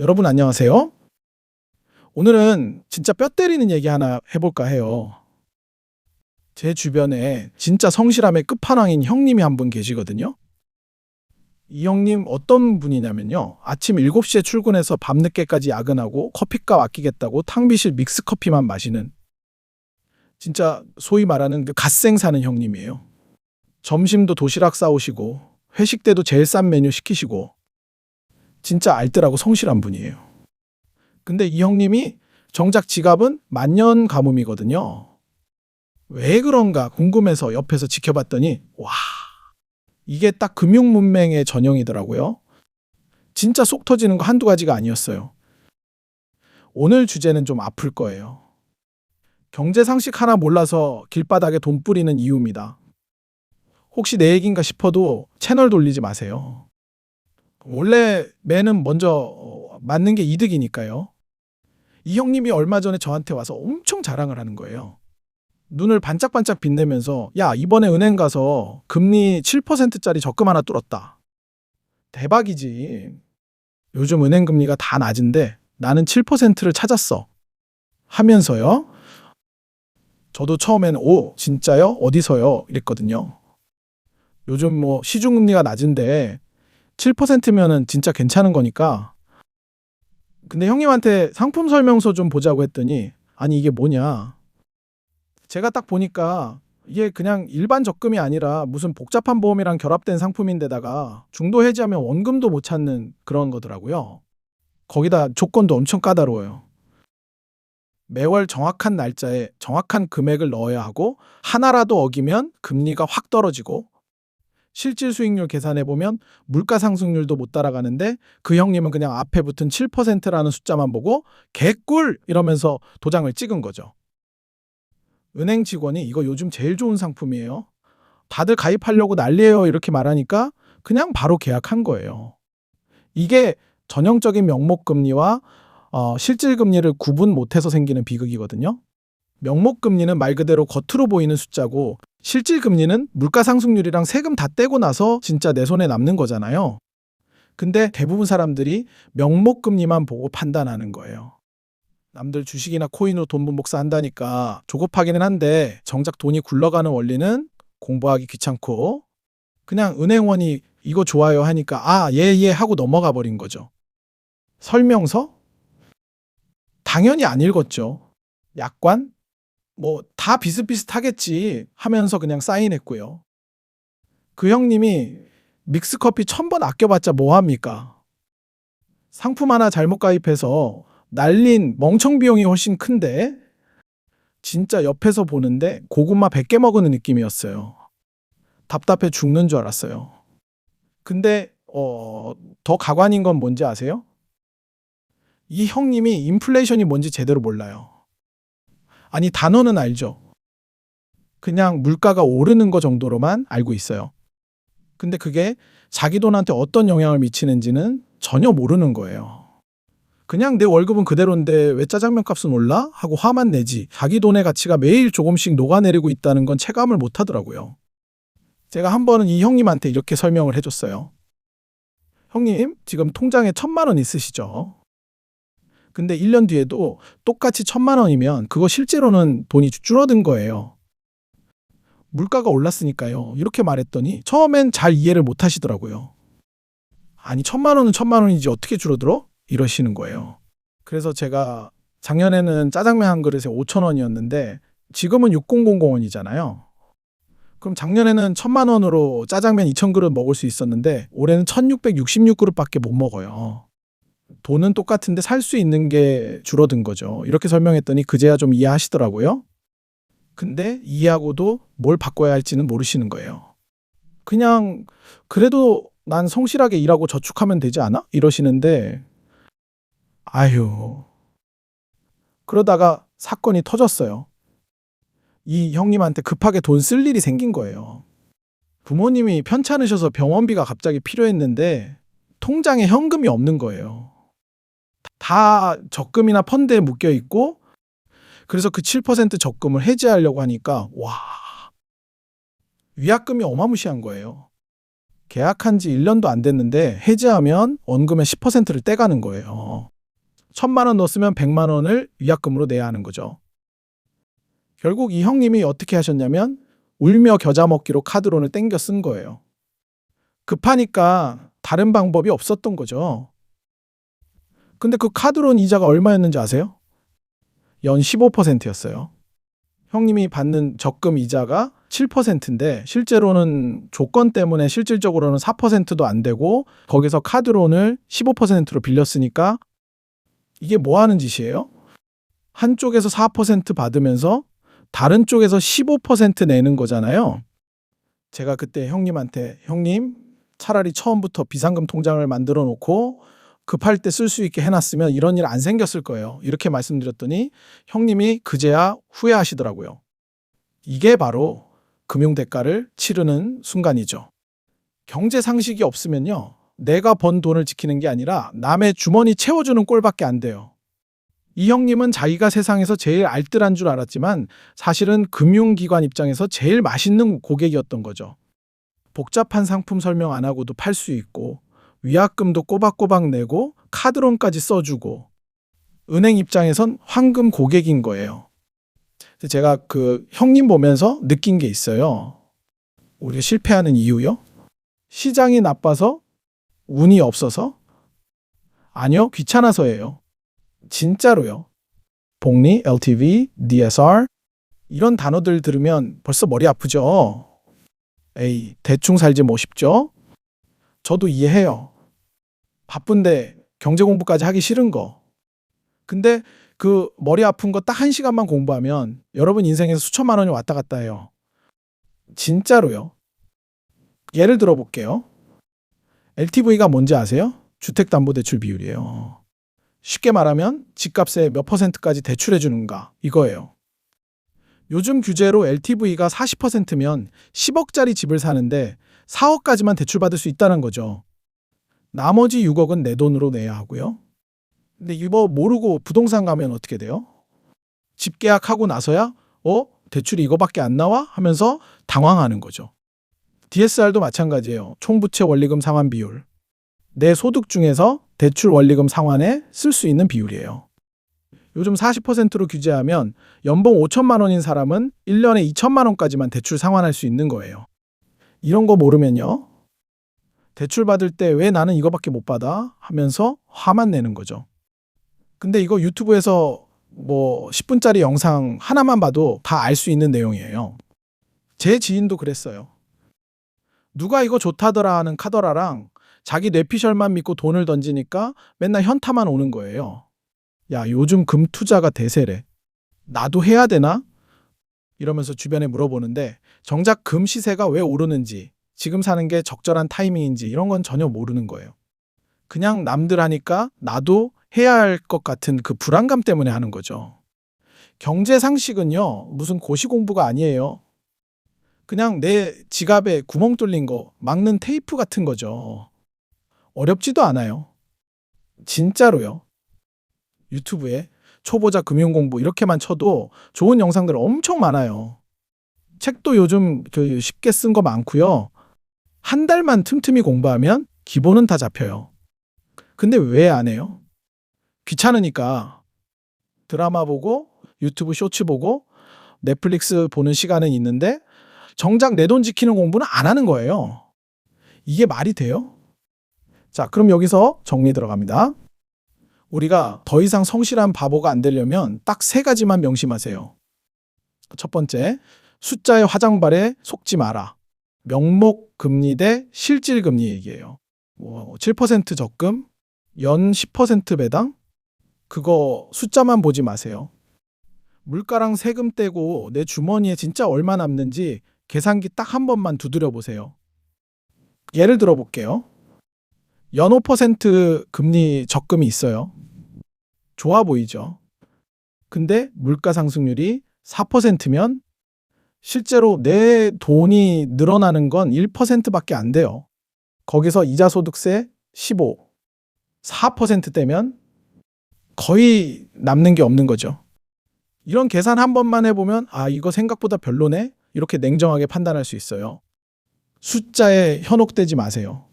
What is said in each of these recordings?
여러분 안녕하세요. 오늘은 진짜 뼈 때리는 얘기 하나 해볼까 해요. 제 주변에 진짜 성실함의 끝판왕인 형님이 한 분 계시거든요. 이 형님 어떤 분이냐면요. 아침 7시에 출근해서 밤늦게까지 야근하고 커피값 아끼겠다고 탕비실 믹스커피만 마시는 진짜 소위 말하는 그 갓생 사는 형님이에요. 점심도 도시락 싸오시고 회식 때도 제일 싼 메뉴 시키시고 진짜 알뜰하고 성실한 분이에요. 근데 이 형님이 정작 지갑은 만년 가뭄이거든요. 왜 그런가 궁금해서 옆에서 지켜봤더니 와 이게 딱 금융 문맹의 전형이더라고요. 진짜 속 터지는 거 한두 가지가 아니었어요. 오늘 주제는 좀 아플 거예요. 경제 상식 하나 몰라서 길바닥에 돈 뿌리는 이유입니다. 혹시 내 얘기인가 싶어도 채널 돌리지 마세요. 원래 매는 먼저 어, 맞는 게 이득이니까요. 이 형님이 얼마 전에 저한테 와서 엄청 자랑을 하는 거예요. 눈을 반짝반짝 빛내면서 야 이번에 은행 가서 금리 7%짜리 적금 하나 뚫었다. 대박이지. 요즘 은행 금리가 다 낮은데 나는 7%를 찾았어. 하면서요. 저도 처음엔 오 진짜요? 어디서요? 이랬거든요. 요즘 뭐 시중금리가 낮은데 7%면은 진짜 괜찮은 거니까. 근데 형님한테 상품 설명서 좀 보자고 했더니 아니 이게 뭐냐. 제가 딱 보니까 이게 그냥 일반 적금이 아니라 무슨 복잡한 보험이랑 결합된 상품인데다가 중도 해지하면 원금도 못 찾는 그런 거더라고요. 거기다 조건도 엄청 까다로워요. 매월 정확한 날짜에 정확한 금액을 넣어야 하고 하나라도 어기면 금리가 확 떨어지고 실질 수익률 계산해 보면 물가 상승률도 못 따라가는데 그 형님은 그냥 앞에 붙은 7%라는 숫자만 보고 개꿀 이러면서 도장을 찍은 거죠. 은행 직원이 이거 요즘 제일 좋은 상품이에요. 다들 가입하려고 난리예요 이렇게 말하니까 그냥 바로 계약한 거예요. 이게 전형적인 명목 금리와 어, 실질 금리를 구분 못해서 생기는 비극이거든요. 명목 금리는 말 그대로 겉으로 보이는 숫자고 실질 금리는 물가 상승률이랑 세금 다 떼고 나서 진짜 내 손에 남는 거잖아요. 근데 대부분 사람들이 명목 금리만 보고 판단하는 거예요. 남들 주식이나 코인으로 돈 분복사 한다니까 조급하기는 한데 정작 돈이 굴러가는 원리는 공부하기 귀찮고 그냥 은행원이 이거 좋아요 하니까 아, 예, 예 하고 넘어가 버린 거죠. 설명서? 당연히 안 읽었죠. 약관? 뭐 다 비슷비슷하겠지 하면서 그냥 사인했고요. 그 형님이 믹스커피 천 번 아껴봤자 뭐합니까? 상품 하나 잘못 가입해서 날린 멍청 비용이 훨씬 큰데 진짜 옆에서 보는데 고구마 100개 먹는 느낌이었어요. 답답해 죽는 줄 알았어요. 근데 어, 더 가관인 건 뭔지 아세요? 이 형님이 인플레이션이 뭔지 제대로 몰라요. 아니 단어는 알죠. 그냥 물가가 오르는 거 정도로만 알고 있어요. 근데 그게 자기 돈한테 어떤 영향을 미치는지는 전혀 모르는 거예요. 그냥 내 월급은 그대로인데 왜 짜장면 값은 올라? 하고 화만 내지 자기 돈의 가치가 매일 조금씩 녹아내리고 있다는 건 체감을 못 하더라고요. 제가 한 번은 이 형님한테 이렇게 설명을 해줬어요. 형님, 지금 통장에 천만 원 있으시죠? 근데 1년 뒤에도 똑같이 천만 원이면 그거 실제로는 돈이 줄어든 거예요. 물가가 올랐으니까요. 이렇게 말했더니 처음엔 잘 이해를 못 하시더라고요. 아니, 천만 원은 천만 원이지 어떻게 줄어들어? 이러시는 거예요. 그래서 제가 작년에는 짜장면 한 그릇에 5천 원이었는데 지금은 6000 원이잖아요. 그럼 작년에는 천만 원으로 짜장면 2천 그릇 먹을 수 있었는데 올해는 1666그릇밖에 못 먹어요. 돈은 똑같은데 살 수 있는 게 줄어든 거죠. 이렇게 설명했더니 그제야 좀 이해하시더라고요. 근데 이해하고도 뭘 바꿔야 할지는 모르시는 거예요. 그냥 그래도 난 성실하게 일하고 저축하면 되지 않아? 이러시는데 아휴. 그러다가 사건이 터졌어요. 이 형님한테 급하게 돈 쓸 일이 생긴 거예요. 부모님이 편찮으셔서 병원비가 갑자기 필요했는데 통장에 현금이 없는 거예요. 다 적금이나 펀드에 묶여 있고 그래서 그 7% 적금을 해지하려고 하니까 와 위약금이 어마무시한 거예요. 계약한 지 1년도 안 됐는데 해지하면 원금의 10%를 떼가는 거예요. 천만 원 넣었으면 백만 원을 위약금으로 내야 하는 거죠. 결국 이 형님이 어떻게 하셨냐면 울며 겨자 먹기로 카드론을 땡겨 쓴 거예요. 급하니까 다른 방법이 없었던 거죠. 근데 그 카드론 이자가 얼마였는지 아세요? 연 15%였어요. 형님이 받는 적금 이자가 7%인데 실제로는 조건 때문에 실질적으로는 4%도 안 되고 거기서 카드론을 15%로 빌렸으니까 이게 뭐 하는 짓이에요? 한쪽에서 4% 받으면서 다른 쪽에서 15% 내는 거잖아요. 제가 그때 형님한테 형님 차라리 처음부터 비상금 통장을 만들어 놓고 급할 때 쓸 수 있게 해놨으면 이런 일 안 생겼을 거예요. 이렇게 말씀드렸더니 형님이 그제야 후회하시더라고요. 이게 바로 금융 대가를 치르는 순간이죠. 경제 상식이 없으면요. 내가 번 돈을 지키는 게 아니라 남의 주머니 채워주는 꼴밖에 안 돼요. 이 형님은 자기가 세상에서 제일 알뜰한 줄 알았지만 사실은 금융기관 입장에서 제일 맛있는 고객이었던 거죠. 복잡한 상품 설명 안 하고도 팔 수 있고 위약금도 꼬박꼬박 내고 카드론까지 써주고 은행 입장에선 황금 고객인 거예요. 제가 그 형님 보면서 느낀 게 있어요. 우리가 실패하는 이유요? 시장이 나빠서? 운이 없어서? 아니요, 귀찮아서예요. 진짜로요. 복리, LTV, DSR 이런 단어들 들으면 벌써 머리 아프죠. 에이, 대충 살지 뭐 싶죠? 저도 이해해요. 바쁜데 경제 공부까지 하기 싫은 거. 근데 그 머리 아픈 거 딱 한 시간만 공부하면 여러분 인생에서 수천만 원이 왔다 갔다 해요. 진짜로요. 예를 들어 볼게요. LTV가 뭔지 아세요? 주택담보대출 비율이에요. 쉽게 말하면 집값의 몇 퍼센트까지 대출해 주는가 이거예요. 요즘 규제로 LTV가 40%면 10억짜리 집을 사는데 4억까지만 대출받을 수 있다는 거죠. 나머지 6억은 내 돈으로 내야 하고요. 근데 이거 모르고 부동산 가면 어떻게 돼요? 집 계약하고 나서야 어? 대출이 이거밖에 안 나와? 하면서 당황하는 거죠. DSR도 마찬가지예요. 총부채 원리금 상환 비율. 내 소득 중에서 대출 원리금 상환에 쓸 수 있는 비율이에요. 요즘 40%로 규제하면 연봉 5천만 원인 사람은 1년에 2천만 원까지만 대출 상환할 수 있는 거예요. 이런 거 모르면요. 대출 받을 때 왜 나는 이거밖에 못 받아? 하면서 화만 내는 거죠. 근데 이거 유튜브에서 뭐 10분짜리 영상 하나만 봐도 다 알 수 있는 내용이에요. 제 지인도 그랬어요. 누가 이거 좋다더라 하는 카더라랑 자기 뇌피셜만 믿고 돈을 던지니까 맨날 현타만 오는 거예요. 야, 요즘 금 투자가 대세래. 나도 해야 되나? 이러면서 주변에 물어보는데 정작 금 시세가 왜 오르는지, 지금 사는 게 적절한 타이밍인지 이런 건 전혀 모르는 거예요. 그냥 남들 하니까 나도 해야 할 것 같은 그 불안감 때문에 하는 거죠. 경제 상식은요, 무슨 고시 공부가 아니에요. 그냥 내 지갑에 구멍 뚫린 거 막는 테이프 같은 거죠. 어렵지도 않아요. 진짜로요. 유튜브에 초보자 금융 공부 이렇게만 쳐도 좋은 영상들 엄청 많아요. 책도 요즘 그 쉽게 쓴 거 많고요. 한 달만 틈틈이 공부하면 기본은 다 잡혀요. 근데 왜 안 해요? 귀찮으니까 드라마 보고 유튜브 쇼츠 보고 넷플릭스 보는 시간은 있는데 정작 내 돈 지키는 공부는 안 하는 거예요. 이게 말이 돼요? 자, 그럼 여기서 정리 들어갑니다. 우리가 더 이상 성실한 바보가 안 되려면 딱 세 가지만 명심하세요. 첫 번째, 숫자의 화장발에 속지 마라. 명목 금리 대 실질 금리 얘기예요. 뭐 7% 적금, 연 10% 배당? 그거 숫자만 보지 마세요. 물가랑 세금 떼고 내 주머니에 진짜 얼마 남는지 계산기 딱 한 번만 두드려 보세요. 예를 들어 볼게요. 연 5% 금리 적금이 있어요. 좋아 보이죠? 근데 물가 상승률이 4%면 실제로 내 돈이 늘어나는 건 1%밖에 안 돼요. 거기서 이자 소득세 15, 4%대면 거의 남는 게 없는 거죠. 이런 계산 한 번만 해보면 아 이거 생각보다 별로네 이렇게 냉정하게 판단할 수 있어요. 숫자에 현혹되지 마세요.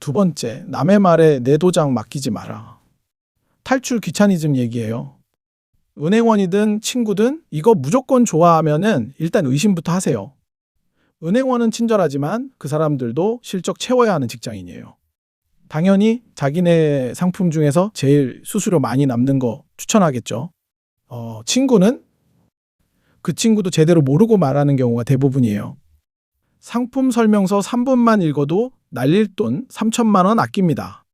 두 번째, 남의 말에 내 도장 맡기지 마라. 탈출 귀차니즘 얘기예요. 은행원이든 친구든 이거 무조건 좋아하면은 일단 의심부터 하세요. 은행원은 친절하지만 그 사람들도 실적 채워야 하는 직장인이에요. 당연히 자기네 상품 중에서 제일 수수료 많이 남는 거 추천하겠죠. 어, 친구는 그 친구도 제대로 모르고 말하는 경우가 대부분이에요. 상품 설명서 3분만 읽어도 날릴 돈 3천만 원 아낍니다.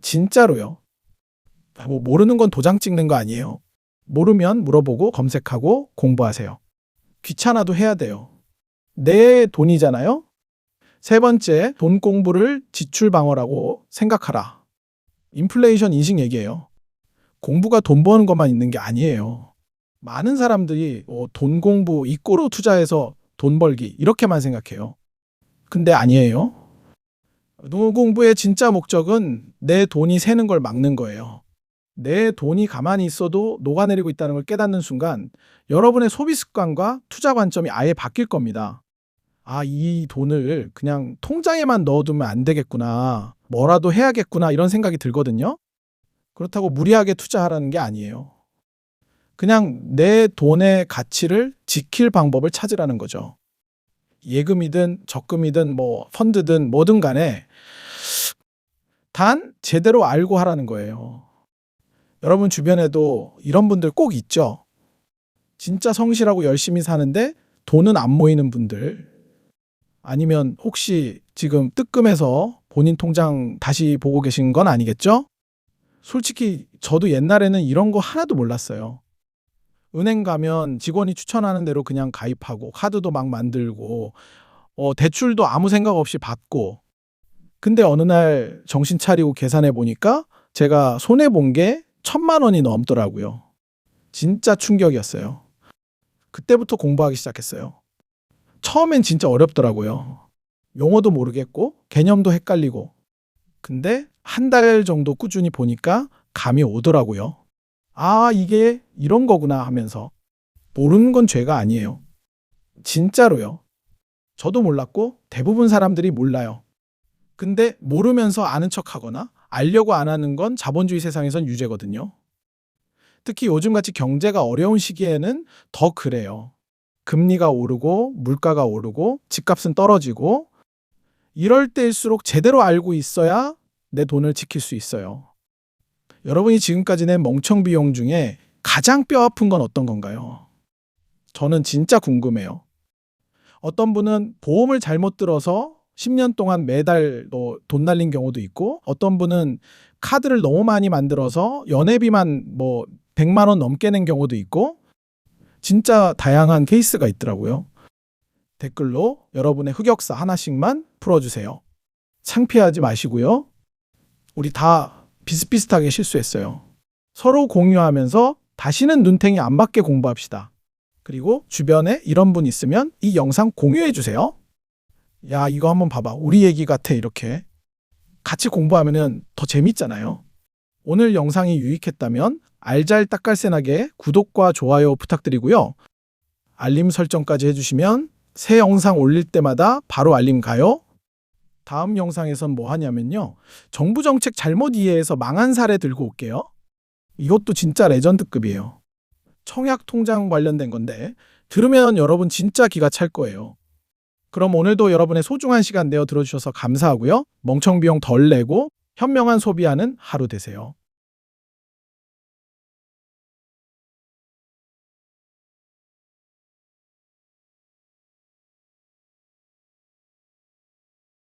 진짜로요. 뭐 모르는 건 도장 찍는 거 아니에요. 모르면 물어보고 검색하고 공부하세요. 귀찮아도 해야 돼요. 내 돈이잖아요? 세 번째, 돈 공부를 지출 방어라고 생각하라. 인플레이션 인식 얘기예요. 공부가 돈 버는 것만 있는 게 아니에요. 많은 사람들이 어, 돈 공부, 이꼬로 투자해서 돈 벌기 이렇게만 생각해요. 근데 아니에요. 돈 공부의 진짜 목적은 내 돈이 새는 걸 막는 거예요. 내 돈이 가만히 있어도 녹아내리고 있다는 걸 깨닫는 순간 여러분의 소비 습관과 투자 관점이 아예 바뀔 겁니다. 아, 이 돈을 그냥 통장에만 넣어두면 안 되겠구나. 뭐라도 해야겠구나. 이런 생각이 들거든요. 그렇다고 무리하게 투자하라는 게 아니에요. 그냥 내 돈의 가치를 지킬 방법을 찾으라는 거죠. 예금이든 적금이든 뭐 펀드든 뭐든 간에 단 제대로 알고 하라는 거예요. 여러분 주변에도 이런 분들 꼭 있죠. 진짜 성실하고 열심히 사는데 돈은 안 모이는 분들. 아니면 혹시 지금 뜨끔해서 본인 통장 다시 보고 계신 건 아니겠죠? 솔직히 저도 옛날에는 이런 거 하나도 몰랐어요. 은행 가면 직원이 추천하는 대로 그냥 가입하고 카드도 막 만들고 어, 대출도 아무 생각 없이 받고 근데 어느 날 정신 차리고 계산해 보니까 제가 손해 본 게 천만 원이 넘더라고요. 진짜 충격이었어요. 그때부터 공부하기 시작했어요. 처음엔 진짜 어렵더라고요. 용어도 모르겠고 개념도 헷갈리고. 근데 한 달 정도 꾸준히 보니까 감이 오더라고요. 아, 이게 이런 거구나 하면서. 모르는 건 죄가 아니에요. 진짜로요. 저도 몰랐고 대부분 사람들이 몰라요. 근데 모르면서 아는 척 하거나 알려고 안 하는 건 자본주의 세상에선 유죄거든요. 특히 요즘같이 경제가 어려운 시기에는 더 그래요. 금리가 오르고 물가가 오르고 집값은 떨어지고 이럴 때일수록 제대로 알고 있어야 내 돈을 지킬 수 있어요. 여러분이 지금까지 낸 멍청 비용 중에 가장 뼈 아픈 건 어떤 건가요? 저는 진짜 궁금해요. 어떤 분은 보험을 잘못 들어서 10년 동안 매달 뭐돈 날린 경우도 있고 어떤 분은 카드를 너무 많이 만들어서 연회비만 뭐 100만 원 넘게 낸 경우도 있고 진짜 다양한 케이스가 있더라고요. 댓글로 여러분의 흑역사 하나씩만 풀어주세요. 창피하지 마시고요. 우리 다 비슷비슷하게 실수했어요. 서로 공유하면서 다시는 눈탱이 안 맞게 공부합시다. 그리고 주변에 이런 분 있으면 이 영상 공유해 주세요. 야, 이거 한번 봐봐. 우리 얘기 같아. 이렇게. 같이 공부하면 더 재밌잖아요. 오늘 영상이 유익했다면 알잘 딱깔센하게 구독과 좋아요 부탁드리고요. 알림 설정까지 해주시면 새 영상 올릴 때마다 바로 알림 가요. 다음 영상에선 뭐 하냐면요. 정부 정책 잘못 이해해서 망한 사례 들고 올게요. 이것도 진짜 레전드급이에요. 청약 통장 관련된 건데 들으면 여러분 진짜 기가 찰 거예요. 그럼 오늘도 여러분의 소중한 시간 내어 들어주셔서 감사하고요. 멍청 비용 덜 내고 현명한 소비하는 하루 되세요.